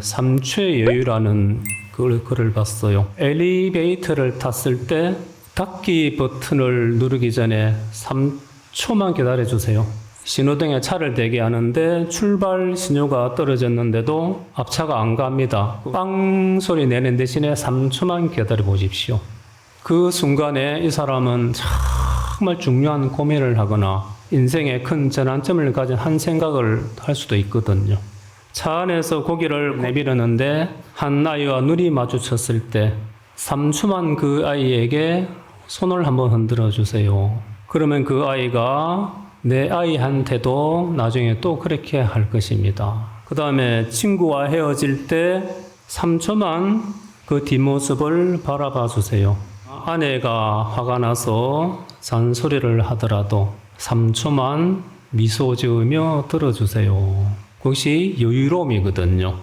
삼초의 여유라는 글, 글을 봤어요. 엘리베이터를 탔을 때 닫기 버튼을 누르기 전에 3초만 기다려 주세요. 신호등에 차를 대게 하는데 출발 신호가 떨어졌는데도 앞차가 안 갑니다. 빵 소리 내는 대신에 3초만 기다려 보십시오. 그 순간에 이 사람은 정말 중요한 고민을 하거나 인생의 큰 전환점을 가진 한 생각을 할 수도 있거든요. 차 안에서 고기를 내밀었는데 한 아이와 눈이 마주쳤을 때 3초만 그 아이에게 손을 한번 흔들어 주세요. 그러면 그 아이가 내 아이한테도 나중에 또 그렇게 할 것입니다. 그 다음에 친구와 헤어질 때 3초만 그 뒷모습을 바라봐 주세요. 아내가 화가 나서 잔소리를 하더라도 3초만 미소 지으며 들어주세요. 그것이 여유로움이거든요.